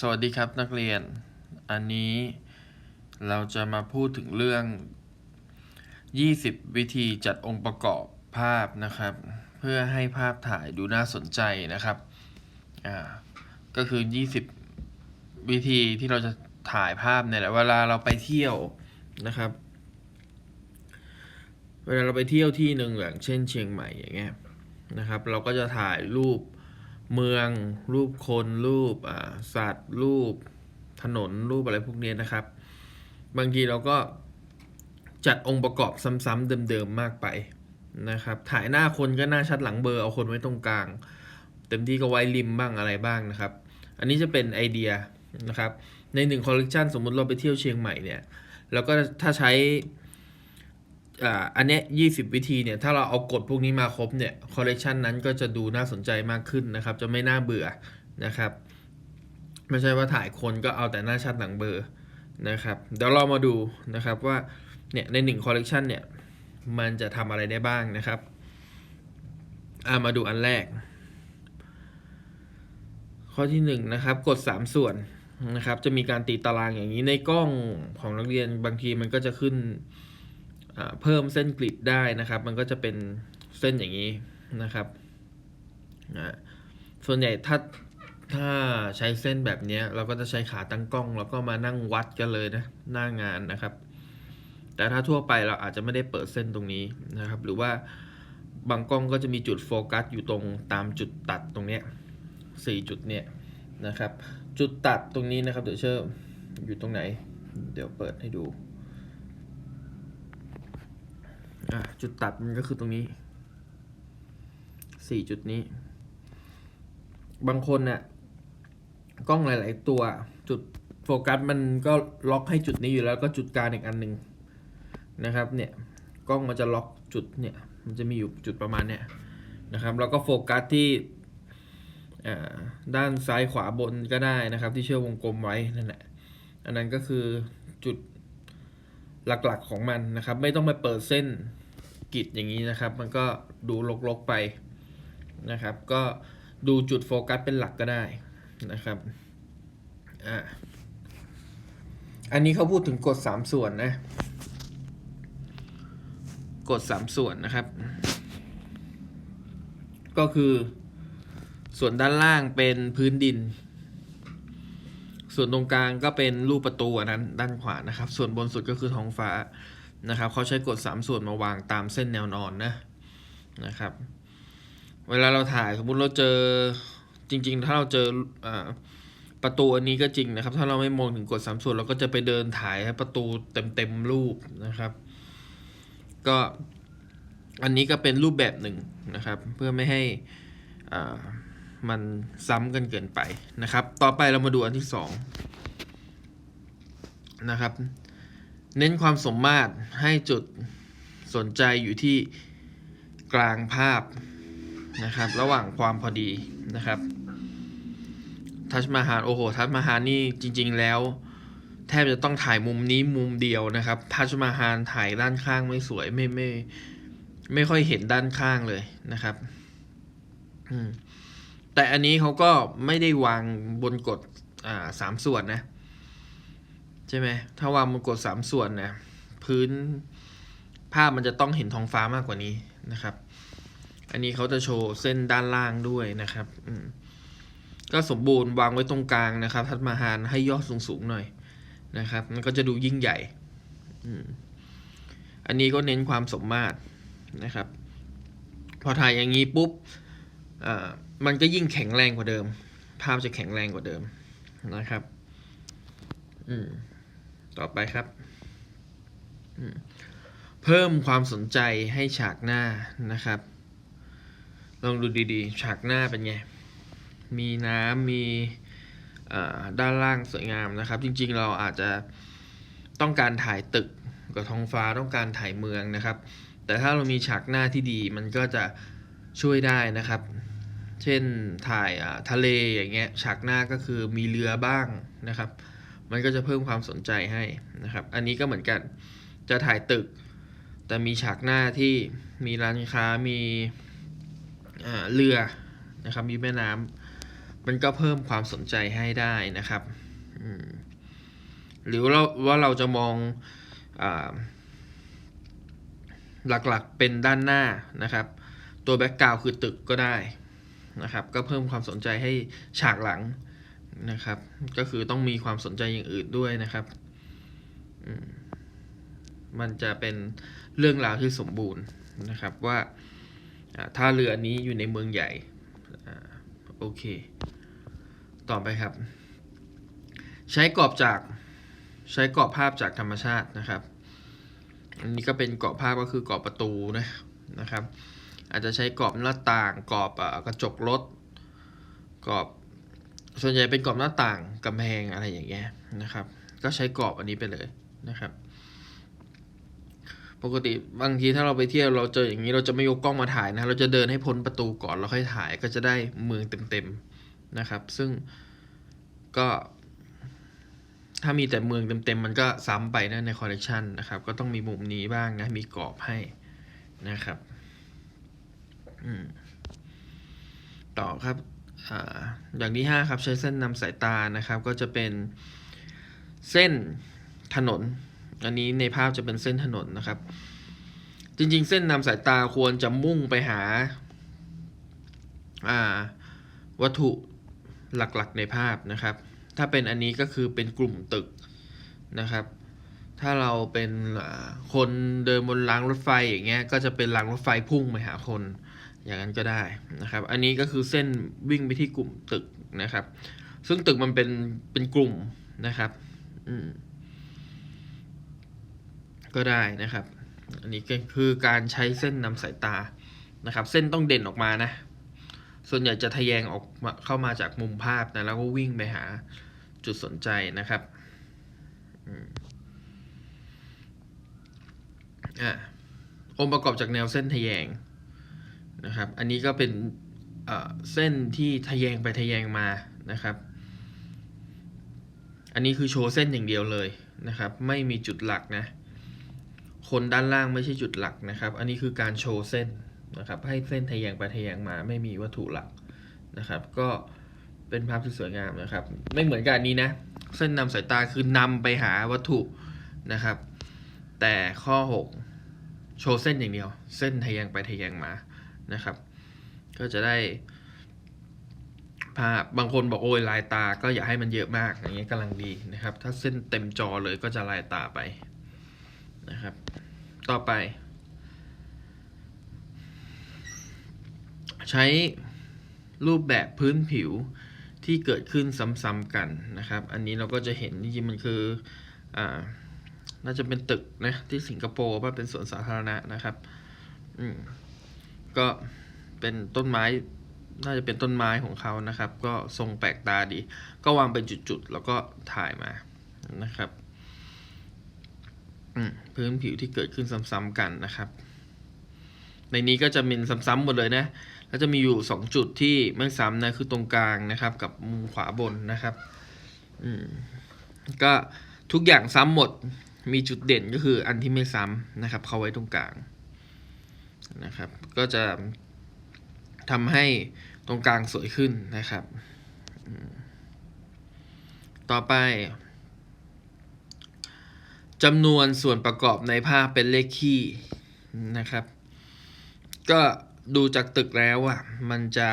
สวัสดีครับนักเรียน อันนี้เราจะมาพูดถึงเรื่อง 20 วิธีจัดองค์ประกอบภาพนะครับ เพื่อให้ภาพถ่ายดูน่าสนใจนะครับอ่าก็คือ 20 วิธีที่เราจะถ่ายภาพเนี่ยแหละเวลาเราไปเที่ยวนะครับ เวลาเราไปเที่ยวที่หนึ่งอย่างเช่นเชียงใหม่อย่างเงี้ยนะครับ เราก็จะถ่ายรูป เมืองรูปคนรูปสัตว์ รูปถนนรูปอะไรพวกนี้นะครับ บางทีเราก็จัดองค์ประกอบซ้ำๆเดิมๆมากไปนะครับ ถ่ายหน้าคนก็หน้าชัดหลังเบอร์เอาคนไว้ตรงกลาง เต็มที่ก็ไว้ริมบ้างอะไรบ้างนะครับ อันนี้จะเป็นไอเดียนะครับ ในหนึ่งคอลเลกชันสมมุติเราไปเที่ยวเชียงใหม่เนี่ยเราก็ถ้าใช้ อันเนี้ยยี่สิบวิธีเนี่ย ถ้าเราเอากฎพวกนี้มาครบเนี่ยคอลเลกชันนั้นก็จะดูน่าสนใจมากขึ้นนะครับ จะไม่น่าเบื่อนะครับ ไม่ใช่ว่าถ่ายคนก็เอาแต่หน้าชัดหลังเบอร์นะครับ เดี๋ยวเรามาดูนะครับว่าเนี่ยในหนึ่งคอลเลกชันเนี่ย มันจะทำอะไรได้บ้างนะครับอามาดูอันแรก ข้อที่หนึ่งนะครับกด 3 ส่วนนะครับ จะมีการตีตารางอย่างนี้ในกล้องของนักเรียนบางทีมันก็จะขึ้น เพิ่มเส้นกริดได้นะครับ มันก็จะเป็นเส้นอย่างนี้นะครับส่วนใหญ่ถ้าถ้าใช้เส้นแบบนี้เราก็จะใช้ขาตั้งกล้องแล้วก็มานั่งวัดกันเลยนะหน้างานนะครับ แต่ถ้าทั่วไปเราอาจจะไม่ได้เปิดเส้นตรงนี้นะครับ หรือว่าบางกล้องก็จะมีจุดโฟกัสอยู่ตรงตามจุดตัดตรงเนี้ยสี่จุดเนี้ยนะครับ จุดตัดตรงนี้นะครับ เดี๋ยวเชื่ออยู่ตรงไหน เดี๋ยวเปิดให้ดู อะ จุดตัดมันก็คือตรงนี้สี่จุดนี้ บางคนเนี่ยกล้องหลาย ๆ ตัว จุดโฟกัสมันก็ล็อกให้จุดนี้อยู่แล้วก็จุดกลางอีกอันหนึ่งนะครับเนี่ยกล้องมันจะล็อกจุดเนี่ยมันจะมีอยู่จุดประมาณเนี่ยนะครับแล้วก็โฟกัสที่ด้านซ้ายขวาบนก็ได้นะครับ ที่เชื่อวงกลมไว้นั่นแหละอันนั้นก็คือจุดหลักๆของมันนะครับ ไม่ต้องไปเปิดเส้น กิจอย่างนี้นะครับ มันก็ดูลกๆไปนะครับ ก็ดูจุดโฟกัสเป็นหลักก็ได้นะครับอ่าอันนี้เขาพูดถึงกฎสามส่วนนะกฎสามส่วนนะครับ ก็คือ ส่วนด้านล่างเป็นพื้นดิน ส่วนตรงกลางก็เป็นรูปประตูอันนั้นด้านขวานะครับ ส่วนบนสุดก็คือท้องฟ้า นะครับเขาใช้กฎ3ส่วนมาวางตามเส้นแนวนอนนะนะครับ เวลาเราถ่ายสมมติเราเจอจริง ๆ ถ้าเราเจออประตูอันนี้ก็จริงนะครับ ถ้าเราไม่มองถึงกฎ3ส่วนเราก็จะไปเดินถ่ายให้ประตูเต็มๆรูปนะครับ ก็อันนี้ก็เป็นรูปแบบหนึ่งนะครับ เพื่อไม่ให้มันซ้ำกันเกินไปนะครับ ต่อไปเรามาดูอันที่สองนะครับ เน้นความสมมาตรให้จุดสนใจอยู่ที่กลางภาพนะครับ ระหว่างความพอดีนะครับ ทัชมาฮาลโอ้โห ทัชมาฮาลนี่จริง ๆ แล้ว แทบจะต้องถ่ายมุมนี้มุมเดียวนะครับ ทัชมาฮาลถ่ายด้านข้างไม่สวยไม่ไม่ไม่ค่อยเห็นด้านข้างเลยนะครับแต่อันนี้เขาก็ไม่ได้วางบนกฎอ่าสามส่วนนะ ใช่ไหมถ้าวางบนกดสามส่วนนะพื้นภาพมันจะต้องเห็นท้องฟ้ามากกว่านี้นะครับ อันนี้เขาจะโชว์เส้นด้านล่างด้วยนะครับก็สมบูรณ์วางไว้ตรงกลางนะครับ ทัดมาฮานให้ยอดสูงๆหน่อยนะครับ มันก็จะดูยิ่งใหญ่อันนี้ก็เน้นความสมมาตรนะครับ พอถ่ายอย่างนี้ปุ๊บมันก็ยิ่งแข็งแรงกว่าเดิม ภาพจะแข็งแรงกว่าเดิมนะครับ อืม ต่อไปครับ เพิ่มความสนใจให้ฉากหน้านะครับ ลองดูดีๆ ฉากหน้าเป็นไง มีน้ำมีด้านล่างสวยงามนะครับ จริงๆเราอาจจะต้องการถ่ายตึกกับท้องฟ้าต้องการถ่ายเมืองนะครับ แต่ถ้าเรามีฉากหน้าที่ดีมันก็จะช่วยได้นะครับ เช่นถ่ายทะเลอย่างเงี้ยฉากหน้าก็คือมีเรือบ้างนะครับ มันก็จะเพิ่มความสนใจให้นะครับ อันนี้ก็เหมือนกันจะถ่ายตึก แต่มีฉากหน้าที่มีร้านค้ามีเรือนะครับมีแม่น้ำมันก็เพิ่มความสนใจให้ได้นะครับหรือเราว่าเราจะมองอหลักๆเป็นด้านหน้านะครับ ตัวแบ็กกราวคือตึกก็ได้นะครับ ก็เพิ่มความสนใจให้ฉากหลัง นะครับ ก็คือต้องมีความสนใจอย่างอื่นด้วยนะครับ มันจะเป็นเรื่องราวที่สมบูรณ์นะครับว่าอ่าท่าเรือนี้อยู่ในเมืองใหญ่อโอเค ต่อไปครับ ใช้กรอบจากใช้กรอบภาพจากธรรมชาตินะครับ อันนี้ก็เป็นกรอบภาพก็คือกรอบประตูนะนะครับ อาจจะใช้กรอบหน้าต่างกรอบกระจกรถกรอบ ส่วนใหญ่เป็นกรอบหน้าต่างกำแพงอะไรอย่างเงี้ยนะครับ ก็ใช้กรอบอันนี้ไปเลยนะครับ ปกติบางทีถ้าเราไปเที่ยวเราเจออย่างนี้เราจะไม่ยกกล้องมาถ่ายนะ เราจะเดินให้พ้นประตูก่อนแล้วค่อยถ่ายก็จะได้เมืองเต็มๆนะครับ ซึ่งก็ถ้ามีแต่เมืองเต็มๆมันก็ซ้ำไปนะในคอลเลกชันนะครับ ก็ต้องมีมุมนี้บ้างนะ มีกรอบให้นะครับต่อครับ อย่างที่ห้าครับใช้เส้นนำสายตานะครับก็จะเป็นเส้นถนน อันนี้ในภาพจะเป็นเส้นถนนนะครับ จริงๆ เส้นนำสายตาควรจะมุ่งไปหาาวัตถุหลักๆในภาพนะครับ ถ้าเป็นอันนี้ก็คือเป็นกลุ่มตึกนะครับ ถ้าเราเป็นคนเดินบนรางรถไฟอย่างเงี้ยก็จะเป็นรางรถไฟพุ่งไปหาคน อย่างนั้นก็ได้นะครับ อันนี้ก็คือเส้นวิ่งไปที่กลุ่มตึกนะครับ ซึ่งตึกมันเป็นเป็นกลุ่มนะครับ อืมก็ได้นะครับ อันนี้ก็คือการใช้เส้นนำสายตานะครับ เส้นต้องเด่นออกมานะ ส่วนใหญ่จะทะแยงออกมาเข้ามาจากมุมภาพนะแล้วก็วิ่งไปหาจุดสนใจนะครับอืมอะองค์ประกอบจากแนวเส้นทะแยง นะครับ อันนี้ก็เป็นเส้นที่ทะแยงไปทะแยงมานะครับ อันนี้คือโชว์เส้นอย่างเดียวเลยนะครับ ไม่มีจุดหลักนะ คนด้านล่างไม่ใช่จุดหลักนะครับ อันนี้คือการโชว์เส้นนะครับ ให้เส้นทะแยงไปทะแยงมา ไม่มีวัตถุหลักนะครับ ก็เป็นภาพที่สวยงามนะครับ ไม่เหมือนกับอันนี้นะ เส้นนำสายตาคือนำไปหาวัตถุนะครับ แต่ข้อ 6 โชว์เส้นอย่างเดียว เส้นทะแยงไปทะแยงมา นะครับ ก็จะได้ ภาพบางคนบอกโอ้ยลายตาก็อย่าให้มันเยอะมากอย่างเงี้ยกำลังดีนะครับ ถ้าเส้นเต็มจอเลยก็จะลายตาไปนะครับ ต่อไป ใช้รูปแบบพื้นผิวที่เกิดขึ้นซ้ำๆกันนะครับ อันนี้เราก็จะเห็นจริงๆมันคืออ่าน่าจะเป็นตึกนะที่สิงคโปร์ว่าเป็นสวนสาธารณะนะครับ อืม ก็เป็นต้นไม้น่าจะเป็นต้นไม้ของเขานะครับ ก็ทรงแปลกตาดี ก็วางเป็นจุดๆ แล้วก็ถ่ายมานะครับอืมพื้นผิวที่เกิดขึ้นซ้ำๆกันนะครับ ในนี้ก็จะมีซ้ำๆหมดเลยนะแล้วจะมีอยู่สองจุดที่ไม่ซ้ำนะคือตรงกลางนะครับ กับมุมขวาบนนะครับอืมก็ทุกอย่างซ้ำหมด มีจุดเด่นก็คืออันที่ไม่ซ้ำนะครับ เข้าไว้ตรงกลาง นะครับ ก็จะทำให้ตรงกลางสวยขึ้นนะครับ ต่อไปจำนวนส่วนประกอบในภาพเป็นเลขคี่นะครับ ก็ดูจากตึกแล้วอะมันจะ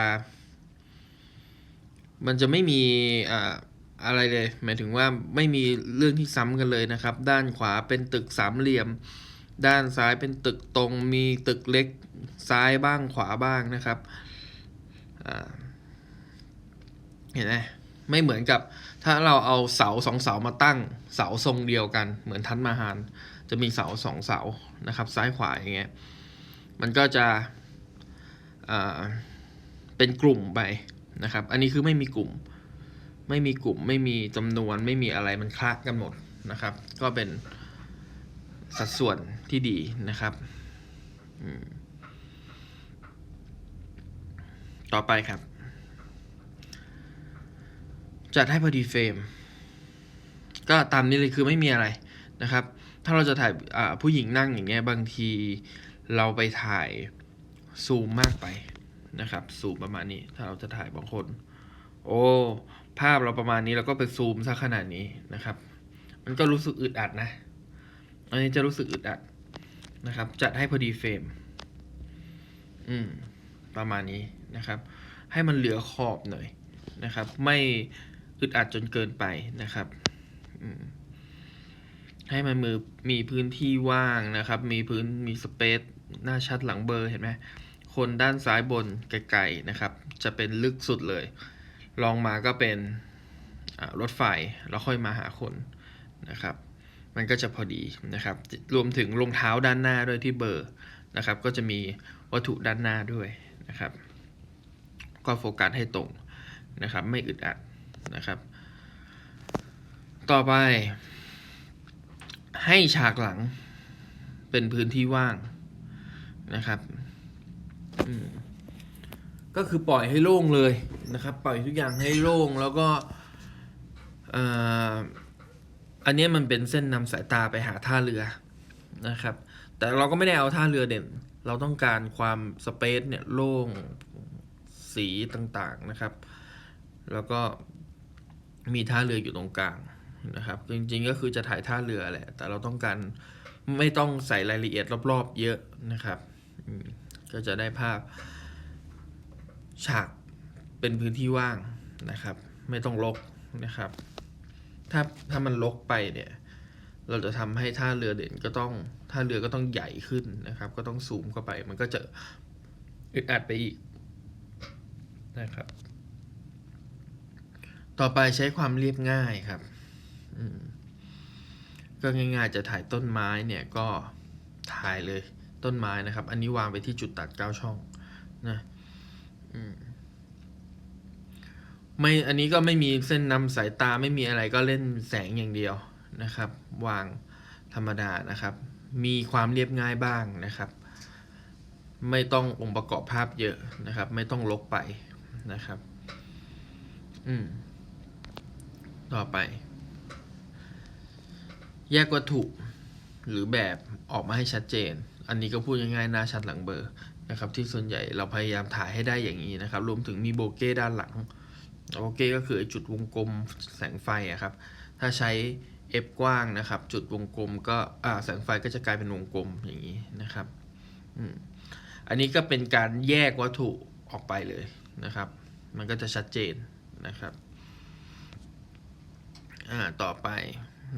มันจะไม่มีอ่าอะไรเลย หมายถึงว่าไม่มีเรื่องที่ซ้ำกันเลยนะครับ ด้านขวาเป็นตึกสามเหลี่ยม ด้านซ้ายเป็นตึกตรงมีตึกเล็กซ้ายบ้างขวาบ้างนะครับเห็นไหมไม่เหมือนกับถ้าเราเอาเสาสองเสามาตั้งเสาทรงเดียวกัน เหมือนทันมาหารจะมีเสาสองเสานะครับ ซ้ายขวาอย่างเงี้ยมันก็จะเป็นกลุ่มไปนะครับ อันนี้คือไม่มีกลุ่ม ไม่มีกลุ่ม ไม่มีจำนวน ไม่มีอะไรมันคละกันหมดนะครับ ก็เป็น สัดส่วนที่ดีนะครับต่อไปครับ จัดให้พอดีเฟรมก็ตามนี้เลยคือไม่มีอะไรนะครับ ถ้าเราจะถ่ายผู้หญิงนั่งอย่างเงี้ยบางทีเราไปถ่ายซูมมากไปนะครับซูมประมาณนี้ ถ้าเราจะถ่ายบางคน โอ้ภาพเราประมาณนี้เราก็ไปซูมซะขนาดนี้นะครับ มันก็รู้สึกอึดอัดนะ อันนี้จะรู้สึกอึดอัดนะครับ จัดให้พอดีเฟรม อืม ประมาณนี้นะครับ ให้มันเหลือขอบหน่อยนะครับ ไม่อึดอัดจนเกินไปนะครับ อืมให้มันมือมีพื้นที่ว่างนะครับ มีพื้นมีสเปซหน้าชัดหลังเบอร์เห็นไหมคนด้านซ้ายบนไกลๆนะครับ จะเป็นลึกสุดเลยลองมาก็เป็นรถไฟแล้วค่อยมาหาคนนะครับ มันก็จะพอดีนะครับ รวมถึงรองเท้าด้านหน้าด้วยที่เบอร์นะครับ ก็จะมีวัตถุด้านหน้าด้วยนะครับ ก็โฟกัสให้ตรงนะครับ ไม่อึดอัดนะครับ ต่อไป ให้ฉากหลังเป็นพื้นที่ว่างนะครับก็คือปล่อยให้โล่งเลยนะครับ ปล่อยทุกอย่างให้โล่งแล้วก็เอ่อ อันนี้มันเป็นเส้นนำสายตาไปหาท่าเรือนะครับ แต่เราก็ไม่ได้เอาท่าเรือเด่น เราต้องการความสเปซเนี่ยโล่งสีต่างๆนะครับ แล้วก็มีท่าเรืออยู่ตรงกลางนะครับ จริงๆก็คือจะถ่ายท่าเรือแหละ แต่เราต้องการไม่ต้องใส่รายละเอียดรอบๆ เยอะนะครับ ก็จะได้ภาพฉากเป็นพื้นที่ว่างนะครับ ไม่ต้องลกนะครับ ถ้าถ้ามันลกไปเนี่ย เราจะทำให้ท่าเรือเด่นก็ต้องท่าเรือก็ต้องใหญ่ขึ้นนะครับ ก็ต้องซูมเข้าไป มันก็จะอึดอัดไปอีกนะครับ ต่อไปใช้ความเรียบง่ายครับก็ง่าย ๆ จะถ่ายต้นไม้เนี่ยก็ถ่ายเลยต้นไม้นะครับ อันนี้วางไปที่จุดตัดเก้าช่องนะอืม ไม่อันนี้ก็ไม่มีเส้นนำสายตาไม่มีอะไรก็เล่นแสงอย่างเดียวนะครับ วางธรรมดานะครับ มีความเรียบง่ายบ้างนะครับ ไม่ต้ององค์ประกอบภาพเยอะนะครับ ไม่ต้องลกไปนะครับ อืม ต่อไป แยกวัตถุหรือแบบออกมาให้ชัดเจน อันนี้ก็พูดง่ายๆหน้าชัดหลังเบอร์นะครับ ที่ส่วนใหญ่เราพยายามถ่ายให้ได้อย่างนี้นะครับ รวมถึงมีโบเก้ด้านหลัง โบเก้ก็คือจุดวงกลมแสงไฟอะครับ ถ้าใช้ F กว้างนะครับ จุดวงกลมก็แสงไฟก็จะกลายเป็นวงกลมอย่างนี้นะครับอันนี้ก็เป็นการแยกวัตถุออกไปเลยนะครับ มันก็จะชัดเจนนะครับต่อไป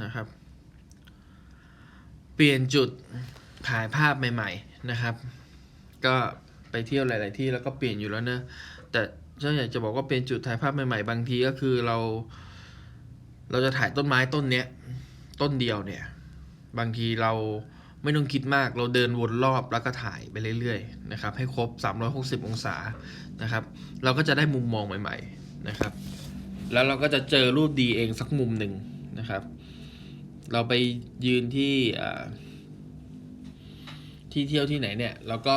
นะครับ เปลี่ยนจุดถ่ายภาพใหม่ ๆนะครับ ก็ไปเที่ยวหลาย ๆ ที่แล้วก็เปลี่ยนอยู่แล้วเนอะแต่ ฉันอยากจะบอกว่าเปลี่ยนจุดถ่ายภาพใหม่ๆ บางทีก็คือเรา เราจะถ่ายต้นไม้ต้นเนี้ย ต้นเดียวเนี่ย บางทีเราไม่ต้องคิดมาก เราเดินวนรอบแล้วก็ถ่ายไปเรื่อยๆนะครับ ให้ครบ 360 องศานะครับ เราก็จะได้มุมมองใหม่ๆนะครับ แล้วเราก็จะเจอรูปดีเองสักมุมหนึ่งนะครับ เราไปยืนที่ที่เที่ยวที่ไหนเนี่ยเราก็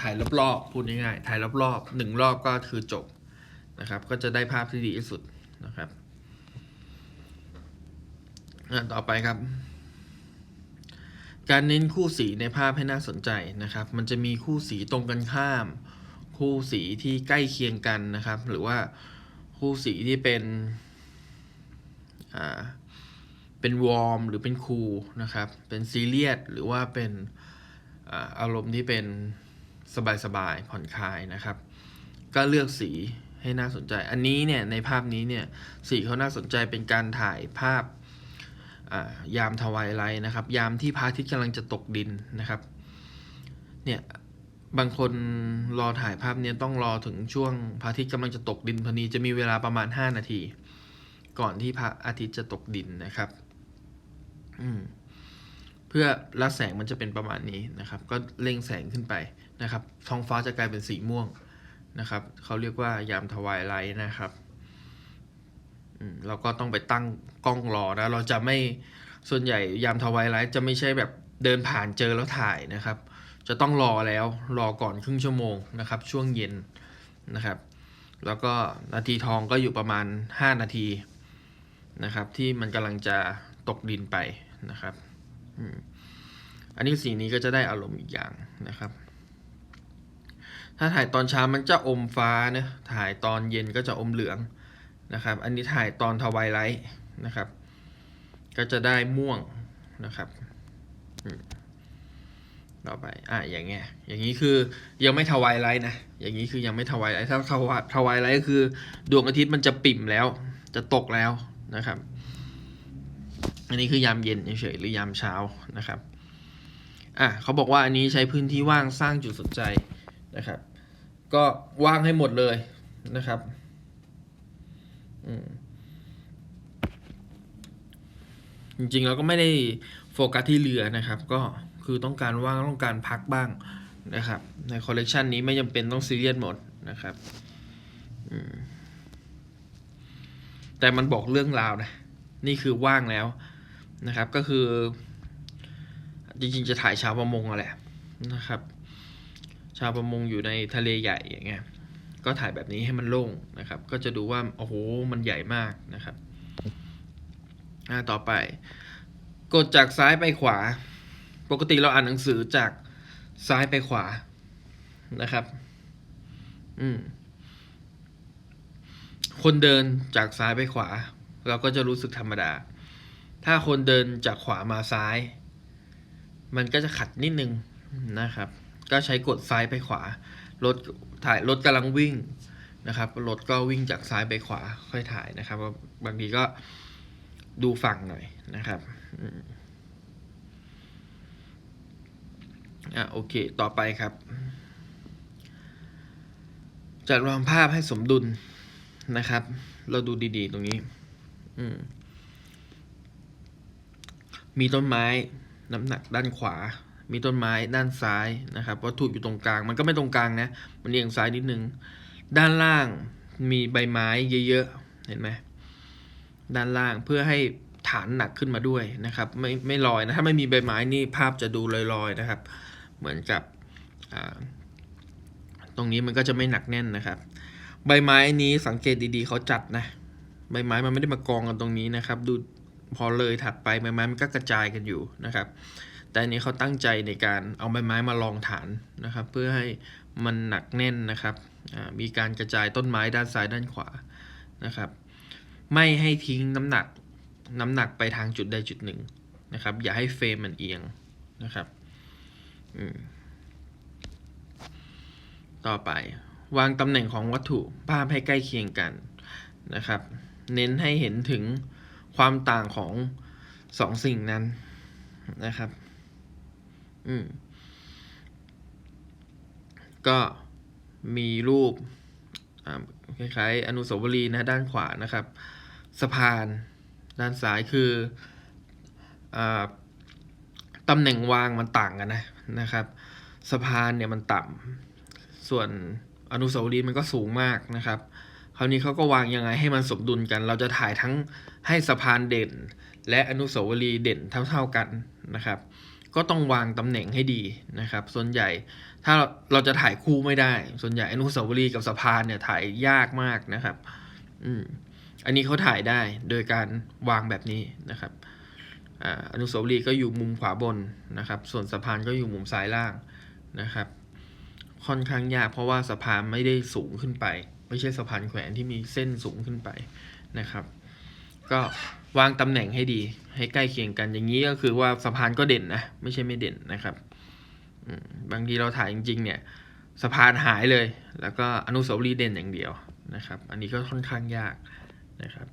ถ่ายรอบๆพูดง่ายๆถ่ายรอบๆหนึ่งรอบก็คือจบนะครับ ก็จะได้ภาพที่ดีที่สุดนะครับต่อไปครับ การเน้นคู่สีในภาพให้น่าสนใจนะครับ มันจะมีคู่สีตรงกันข้าม คู่สีที่ใกล้เคียงกันนะครับ หรือว่าคู่สีที่เป็นอ่าเป็นวอร์มหรือเป็นคูลนะครับ เป็นซีเรียสหรือว่าเป็นอารมณ์ที่เป็น สบายๆผ่อนคลายนะครับ ก็เลือกสีให้น่าสนใจ อันนี้เนี่ยในภาพนี้เนี่ยสีเขาน่าสนใจเป็นการถ่ายภาพยามทวายไลนะครับ ยามที่พระอาทิตย์กำลังจะตกดินนะครับ เนี่ยบางคนรอถ่ายภาพเนี้ยต้องรอถึงช่วงพระอาทิตย์กำลังจะตกดินพอดีจะมีเวลาประมาณ 5 นาที ก่อนที่พระอาทิตย์จะตกดินนะครับ อืม พื่อละแสงมันจะเป็นประมาณนี้นะครับ ก็เร่งแสงขึ้นไปนะครับ ท้องฟ้าจะกลายเป็นสีม่วงนะครับเขาเรียกว่ายามทวายไลท์นะครับอืมเราก็ต้องไปตั้งกล้องรอนะ เราจะไม่ส่วนใหญ่ยามทวายไลท์จะไม่ใช่แบบเดินผ่านเจอแล้วถ่ายนะครับ จะต้องรอแล้วรอก่อนครึ่งชั่วโมงนะครับ ช่วงเย็นนะครับ แล้วก็นาทีทองก็อยู่ประมาณ 5 นาทีนะครับ ที่มันกำลังจะตกดินไปนะครับอืม อันนี้สีนี้ก็จะได้อารมณ์อีกอย่างนะครับ ถ้าถ่ายตอนเช้ามันจะอมฟ้านะถ่ายตอนเย็นก็จะอมเหลืองนะครับ อันนี้ถ่ายตอนทวายไลท์นะครับ ก็จะได้ม่วงนะครับต่อไป อะ อย่างเงี้ย อย่างนี้คือยังไม่ทวายไลท์นะ อย่างนี้คือยังไม่ทวายไลท์ถ้าทวายทวายไลท์ก็คือดวงอาทิตย์มันจะปิ่มแล้ว จะตกแล้วนะครับ อันนี้คือยามเย็นเฉยๆหรือยามเช้านะครับ อะเขาบอกว่าอันนี้ใช้พื้นที่ว่างสร้างจุดสนใจนะครับ ก็ว่างให้หมดเลยนะครับจริงๆเราก็ไม่ได้โฟกัสที่เรือนะครับ ก็คือต้องการว่างต้องการพักบ้างนะครับ ในคอลเลกชันนี้ไม่จำเป็นต้องซีเรียสหมดนะครับแต่มันบอกเรื่องราวนะ นี่คือว่างแล้วนะครับ ก็คือ จริงๆจะถ่ายชาวประมงอะแหละนะครับ ชาวประมงอยู่ในทะเลใหญ่อย่างเงี้ยก็ถ่ายแบบนี้ให้มันโล่งนะครับ ก็จะดูว่าโอ้โหมันใหญ่มากนะครับต่อไป กดจากซ้ายไปขวา ปกติเราอ่านหนังสือจากซ้ายไปขวานะครับ อืม คนเดินจากซ้ายไปขวา เราก็จะรู้สึกธรรมดา ถ้าคนเดินจากขวามาซ้าย มันก็จะขัดนิดนึงนะครับ ก็ใช้กดซ้ายไปขวา รถถ่ายรถกำลังวิ่งนะครับ รถก็วิ่งจากซ้ายไปขวาค่อยถ่ายนะครับ บางทีก็ดูฝั่งหน่อยนะครับอะโอเค ต่อไปครับ จัดวางภาพให้สมดุลนะครับ เราดูดีๆ ตรงนี้ อืมมีต้นไม้ น้ำหนักด้านขวา มีต้นไม้ด้านซ้ายนะครับวัตถุอยู่ตรงกลาง มันก็ไม่ตรงกลางนะ มันเอียงซ้ายนิดนึง ด้านล่างมีใบไม้เยอะๆ เห็นไหมด้านล่างเพื่อให้ฐานหนักขึ้นมาด้วยนะครับไม่ไม่ลอยนะถ้าไม่มีใบไม้นี่ภาพจะดูลอยๆนะครับ เหมือนกับตรงนี้มันก็จะไม่หนักแน่นนะครับ ใบไม้นี้สังเกตดีๆเขาจัดนะใบไม้มันไม่ได้มากองกันตรงนี้นะครับ ดู พอเลยถัดไปใบไม้มันก็กระจายกันอยู่นะครับ แต่อันนี้เขาตั้งใจในการเอาใบไม้มารองฐานนะครับ เพื่อให้มันหนักแน่นนะครับมีการกระจายต้นไม้ด้านซ้ายด้านขวานะครับ ไม่ให้ทิ้งน้ำหนักน้ำหนักไปทางจุดใดจุดหนึ่งนะครับ อย่าให้เฟรมมันเอียงนะครับต่อไปวางตำแหน่งของวัตถุภาพให้ใกล้เคียงกันนะครับ เน้นให้เห็นถึง ความต่างของสองสิ่งนั้นนะครับ อืม ก็มีรูปคล้ายๆ อนุสาวรีย์นะด้านขวานะครับ สะพานด้านซ้ายคืออตำแหน่งวางมันต่างกันนะนะครับ สะพานเนี่ยมันต่ำส่วนอนุสาวรีย์มันก็สูงมากนะครับ คราวนี้เขาก็วางยังไงให้มันสมดุลกัน เราจะถ่ายทั้งให้สะพานเด่น และอนุสาวรีย์เด่นเท่า ๆกันนะครับ ก็ต้องวางตำแหน่งให้ดีนะครับ ส่วนใหญ่ถ้าเราจะถ่ายคู่ไม่ได้ ส่วนใหญ่อนุสาวรีย์กับสะพานเนี่ยถ่ายยากมากนะครับอืมอันนี้เขาถ่ายได้โดยการวางแบบนี้นะครับออนุสาวรีย์ก็อยู่มุมขวาบนนะครับ ส่วนสะพานก็อยู่มุมซ้ายล่างนะครับ ค่อนข้างยากเพราะว่าสะพานไม่ได้สูงขึ้นไป ไม่ใช่สะพานแขวนที่มีเส้นสูงขึ้นไปนะครับ ก็วางตำแหน่งให้ดี ให้ใกล้เคียงกันอย่างนี้ก็คือว่าสะพานก็เด่นนะไม่ใช่ไม่เด่นนะครับบางทีเราถ่ายจริง ๆ เนี่ยสะพานหายเลย แล้วก็อนุสาวรีย์เด่นอย่างเดียวนะครับ อันนี้ก็ค่อนข้างยากนะครับ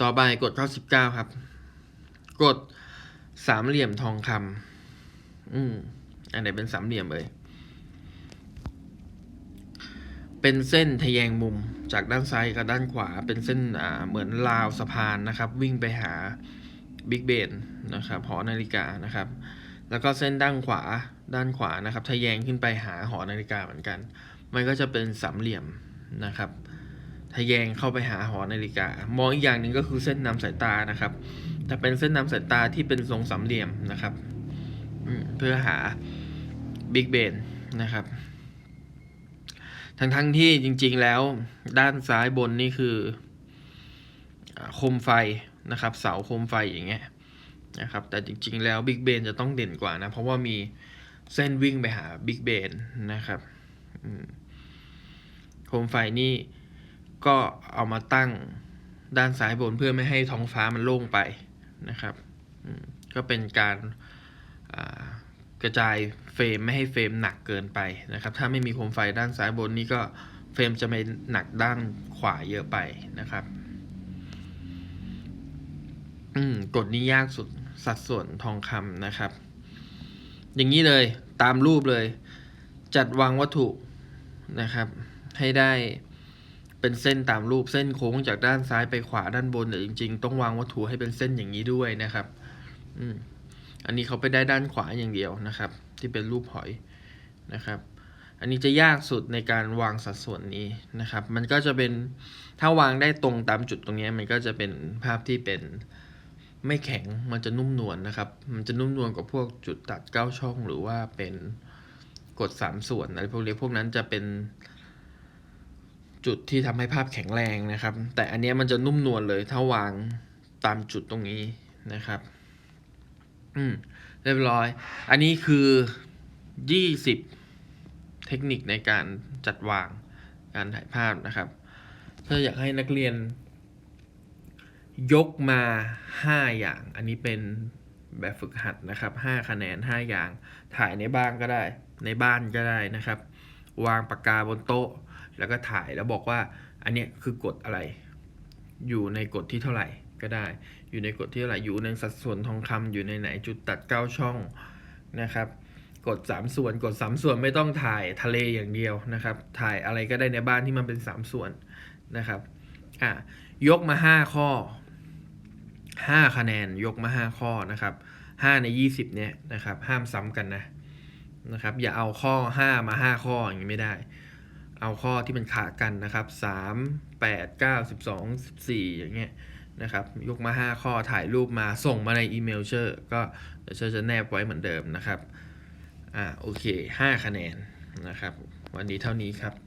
ต่อไปกดข้อสิบเก้าครับ กดสามเหลี่ยมทองคำอืมอันไหนเป็นสามเหลี่ยมเลย เป็นเส้นทะแยงมุมจากด้านซ้ายกับด้านขวา เป็นเส้นเหมือนราวสะพานนะครับ วิ่งไปหาบิ๊กเบนนะครับหอนาฬิกานะครับ แล้วก็เส้นด้านขวาด้านขวานะครับทะแยงขึ้นไปหาหอนาฬิกาเหมือนกัน มันก็จะเป็นสามเหลี่ยมนะครับทะแยงเข้าไปหาหอนาฬิกา มองอีกอย่างหนึ่งก็คือเส้นนำสายตานะครับ แต่เป็นเส้นนำสายตาที่เป็นทรงสามเหลี่ยมนะครับเพื่อหาบิ๊กเบนนะครับ ทั้งทั้งที่จริง ๆ แล้วด้านซ้ายบนนี่คือโคมไฟนะครับ เสาโคมไฟอย่างเงี้ยนะครับ แต่จริง ๆ แล้วบิ๊กเบนจะต้องเด่นกว่านะ เพราะว่ามีเส้นวิ่งไปหาบิ๊กเบนนะครับโคมไฟนี่ก็เอามาตั้งด้านซ้ายบนเพื่อไม่ให้ท้องฟ้ามันโล่งไปนะครับ ก็เป็นการา กระจายเฟรมไม่ให้เฟรมหนักเกินไปนะครับ ถ้าไม่มีโคมไฟด้านซ้ายบนนี่ก็เฟรมจะไม่หนักด้านขวาเยอะไปนะครับอืมกฎนี้ยากสุดสัดส่วนทองคำนะครับ อย่างนี้เลยตามรูปเลย จัดวางวัตถุนะครับ ให้ได้เป็นเส้นตามรูปเส้นโค้งจากด้านซ้ายไปขวาด้านบนแต่จริง ๆ ต้องวางวัตถุให้เป็นเส้นอย่างนี้ด้วยนะครับ อืม อันนี้เขาไปได้ด้านขวาอย่างเดียวนะครับ ที่เป็นรูปหอยนะครับ อันนี้จะยากสุดในการวางสัดส่วนนี้นะครับ มันก็จะเป็นถ้าวางได้ตรงตามจุดตรงนี้มันก็จะเป็นภาพที่เป็นไม่แข็งมันจะนุ่มนวลนะครับ มันจะนุ่มนวลกว่าพวกจุดตัดเก้าช่อง หรือว่าเป็นกดสามส่วนอะไรพวกนี้พวกนั้นจะเป็นจุดที่ทำให้ภาพแข็งแรงนะครับ แต่อันนี้มันจะนุ่มนวลเลยถ้าวางตามจุดตรงนี้นะครับ อืม เรียบร้อย อันนี้คือยี่สิบเทคนิคในการจัดวางการถ่ายภาพนะครับ ถ้าอยากให้นักเรียน ยกมาห้าอย่าง อันนี้เป็นแบบฝึกหัดนะครับห้าคะแนนห้าอย่าง ถ่ายในบ้านก็ได้ ในบ้านก็ได้นะครับ วางปากกาบนโต๊ะ แล้วก็ถ่ายแล้วบอกว่า อันนี้คือกฎอะไร อยู่ในกฎที่เท่าไหร่ ก็ได้ อยู่ในกฎที่เท่าไหร่อยู่ในสัดส่วนทองคำอยู่ในไหนจุดตัดเก้าช่องนะครับกดสามส่วนกดสามส่วนไม่ต้องถ่ายทะเลอย่างเดียวนะครับ ถ่ายอะไรก็ได้ในบ้านที่มันเป็นสามส่วนนะครับอะยกมาห้าข้อห้าคะแนนยกมาห้าข้อนะครับห้าในยี่สิบเนี้ยนะครับ ห้ามซ้ำกันนะนะครับ อย่าเอาข้อห้ามาห้าข้ออย่างนี้ไม่ได้ เอาข้อที่มันขากันนะครับสามแปดเก้าสิบสองสิบสี่อย่างเงี้ย นะครับ ยกมาห้าข้อถ่ายรูปมาส่งมาในอีเมลเชอร์ ก็เดี๋ยวเชอร์จะแนบไว้เหมือนเดิมนะครับ อ่าโอเคห้าคะแนนนะครับ วันนี้เท่านี้ครับ